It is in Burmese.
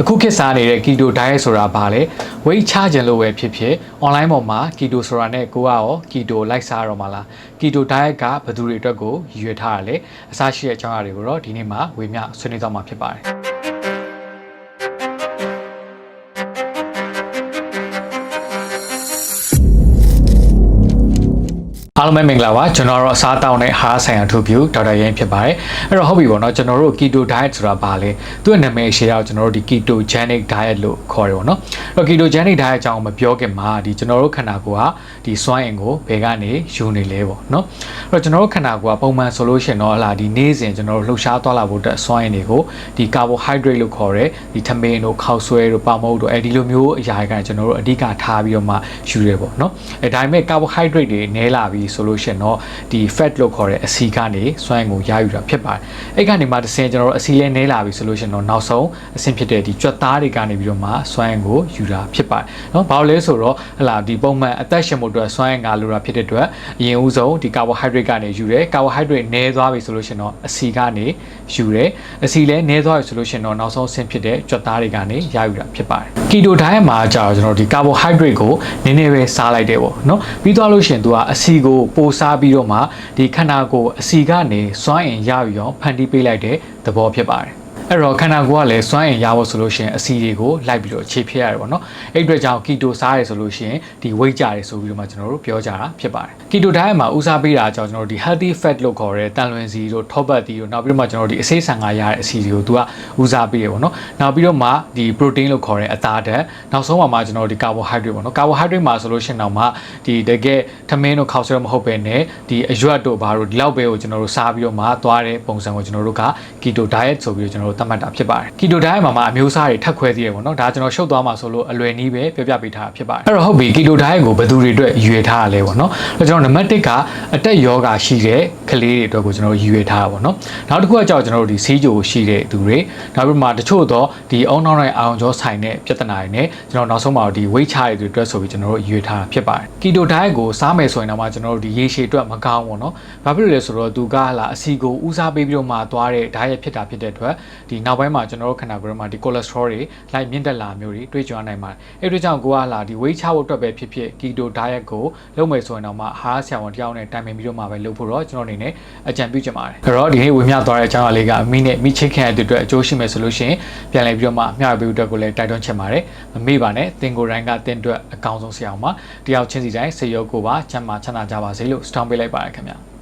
အခုခေတ်စားနေတဲ့ keto diet ဆိုတာဘာလဲ weight ချခြင်းလို့ပဲဖြစ်ဖြစ် online ပေါ်မှာ keto ဆိုတာနဲ့ကိုကရော keto လိုက်စားရတော့မှာလား keto diet ကဘယ်သူတွေအတွက်ကိုရည်ရွယ်ထားရလဲအစရှိတဲ့အကြောင်းအရာတွေကိုတော့ဒီနေ့မှာဝေမျှဆွေးနွေးသွားမှာဖြစ်ပါတယ် အားလုံးပဲမင်္ဂလာပါကျွန်တော်တို့အစားအသောက်နဲ့ဟားဆိုင်ရာထုတ်ပြဒေါက်တာရင်းဖြစ်ပါတယ်အဲ့တော့ဟုတ်ပြီပေါ့နော်ကျွန်တော်တို့ keto diet ဆိုတာဘာလဲသူ့ရဲ့နာမည်ရှေ့တော့ကျွန်တော်တို့ဒီ ketogenic diet လို့ခေါ်တယ်ပေါ့နော်အဲ့တော့ ketogenic diet အကြောင်းမပြောခင်မှာဒီကျွန်တော်တို့ခန္ဓာကိုယ်ဟာဒီစွမ်းအင်ကိုဘယ်ကနေယူနေလဲပေါ့နော်အဲ့တော့ကျွန်တော်တို့ခန္ဓာကိုယ်ကပုံမှန်ဆိုလို့ရှိရင်တော့ဟလာဒီနေ့စဉ်ကျွန်တော်တို့လှုပ်ရှားသွားလာဖို့အတွက်စွမ်းအင်တွေကိုဒီ carbohydrate လို့ခေါ်တဲ့ဒီထမင်းတို့ခောက်ဆွဲတို့ပါမုတ်တို့အဲဒီလိုမျိုးအရာတွေကကျွန်တော်တို့အဓိကထားပြီးတော့မှယူရဲပေါ့နော်အဲဒါပေမဲ့ carbohydrate တွေနည်းလာပြီဆိုလို့ရှိရင်တော့ဒီ fat လို့ခေါ်တဲ့အဆီကနေစွမ်းအင်ကိုရယူတာဖြစ်ပါတယ်အဲ့ကနေမှတစ်ဆင့်ကျွန်တော်တို့အဆီလဲနည်းလာပြီဆိုလို့ရှိရင်တော့နောက်ဆုံးအဆင့်ဖြစ်တဲ့ဒီကြွက်သားတွေကနေပြီးတော့မှစွမ်းအင်ကိုယူတာဖြစ်ပါတယ်နော်ဘာလို့လဲဆိုတော့ဟလာဒီပုံမှန်အသက်ရှင်မှုအတွက်စွမ်းအင်ကလိုတာဖြစ်တဲ့အတွက်အရင်ဦးဆုံးဒီ carbohydrate ကနေယူတယ် carbohydrate နည်းသွားပြီဆိုလို့ရှိရင်တော့အဆီကနေယူတယ်အဆီလဲနည်းသွားပြီဆိုလို့ရှိရင်တော့နောက်ဆုံးအဆင့်ဖြစ်တဲ့ကြွက်သားတွေကနေရယူတာဖြစ်ပါတယ် keto diet မှာကြာတော့ကျွန်တော်ဒီ carbohydrate ကိုနည်းနည်းပဲစားလိုက်တယ်ပေါ့နော်ပြီးသွားလို့ရှိရင်သူကအဆီကိုပိုစားပြီးတော့မှဒီခန္ဓာကိုယ်အဆီကနေစွမ်းအင်ရယူအောင်ဖန်တီးပေးလိုက်တဲ့သဘောဖြစ်ပါတယ် အဲ့တော့ခန္ဓာကိုယ်ကလည်းစွမ်းအင်ရဖို့ဆိုလို့ရှိရင်အဆီတွေကိုလိုက်ပြီးတော့ခြေဖြည့်ရတယ်ပေါ့နော်အဲ့အတွက်ကြောင့် keto စားရဲဆိုလို့ရှိရင်ဒီ weight ကြတယ်ဆိုပြီးတော့မှကျွန်တော်တို့ပြောကြတာဖြစ်ပါတယ် keto diet မှာဦးစားပေးတာကြောင့်ကျွန်တော်တို့ဒီ healthy fat လို့ခေါ်တဲ့တန်လွင်စီတို့ထောပတ်တီတို့နောက်ပြီးတော့မှကျွန်တော်တို့ဒီအစိမ်းဆန်ကရတဲ့အဆီတွေကိုသူကဦးစားပေးရပေါ့နော်နောက်ပြီးတော့မှဒီ protein လို့ခေါ်တဲ့အသားဓာတ်နောက်ဆုံးမှာမှကျွန်တော်တို့ဒီ carbohydrate ပေါ့နော် carbohydrate မှာဆိုလို့ရှိရင်တော့မှဒီတကယ်ထမင်းတို့ခောက်ဆွဲမဟုတ်ပဲနဲ့ဒီအရွက်တို့ဘာတို့ဒီလောက်ပဲကိုကျွန်တော်တို့စားပြီးတော့မှသွားတဲ့ပုံစံကိုကျွန်တော်တို့က keto diet ဆိုပြီးတော့ကျွန်တော်တို့လို့သတ်မှတ်တာဖြစ်ပါတယ်ကီတိုဒိုင်မှာမှာအမျိုးအစားတွေထပ်ခွဲသေးတယ်ပေါ့နော်ဒါကျွန်တော်ရှုပ်သွားမှာဆိုလို့အလွယ်နည်းပဲပြောပြပေးထားတာဖြစ်ပါတယ်အဲ့တော့ဟုတ်ပြီကီတိုဒိုင်ကိုဘယ်သူတွေအတွက်ရွေထားရလဲပေါ့နော်အဲ့ကျွန်တော်နံပါတ်1ကအတက်ယောဂါရှိတဲ့ကလေးတွေအတွက်ကိုကျွန်တော်ရွေထားတာပေါ့နော်နောက်တစ်ခုကကြောက်ကျွန်တော်တို့ဒီစီးကြိုရှိတဲ့သူတွေနောက်ပြီးမှတချို့တော့ဒီအောင်းနောက်တိုင်းအောင်ကျော်ဆိုင်တဲ့ပြဿနာတွေနဲ့ကျွန်တော်နောက်ဆုံးမှာဒီ weight ချရတဲ့အတွက်ဆိုပြီးကျွန်တော်တို့ရွေထားတာဖြစ်ပါတယ်ကီတိုဒိုင်ကိုစားမယ်ဆိုရင်တော့မှကျွန်တော်တို့ဒီရေရှည်အတွက်မကောင်းပေါ့နော်ဘာဖြစ်လို့လဲဆိုတော့သူကလာအစီကိုဦးစားပေးပြီးတော့မှသွားတဲ့ဓာတ်ရဖြစ်တာဖြစ်တဲ့အတွက်ဒီနောက်ပိုင်းမှာကျွန်တော်တို့ခန္ဓာကိုယ်မှာဒီ cholesterol တွေလိုက်မြင့်တက်လာမျိုးတွေတွေ့ကြုံနိုင်ပါတယ်အဲ့ဒီကြောင့်ကိုကလာဒီ weight ချဖို့အတွက်ပဲဖြစ်ဖြစ် keto diet ကိုလုပ်မယ်ဆိုရင်တော့မှဟာဆရာဝန်တယောက်နဲ့တိုင်ပင်ပြီးတော့မှပဲလုပ်ဖို့တော့ကျွန်တော်အနေနဲ့အကြံပြုချင်ပါတယ်အဲ့တော့ဒီနေ့ဝေမျှသွားတဲ့အကြောင်းအလေးကအမိနဲ့မိချိတ်ခင်တဲ့အတွက်အကျိုးရှိမယ်ဆိုလို့ရှိရင်ပြန်လည်ပြီးတော့မှမျှဝေပေးအတွက်ကိုလည်းတိုက်တွန်းချင်ပါတယ်မမေ့ပါနဲ့တင်ကိုယ်တိုင်းကတင်အတွက်အကောင်းဆုံးဆရာအောင်ပါတယောက်ချင်းစီတိုင်းစေရုပ်ကိုပါချမ်းသာချမ်းသာကြပါစေလို့စတောင်းပေးလိုက်ပါတယ်ခင်ဗျာ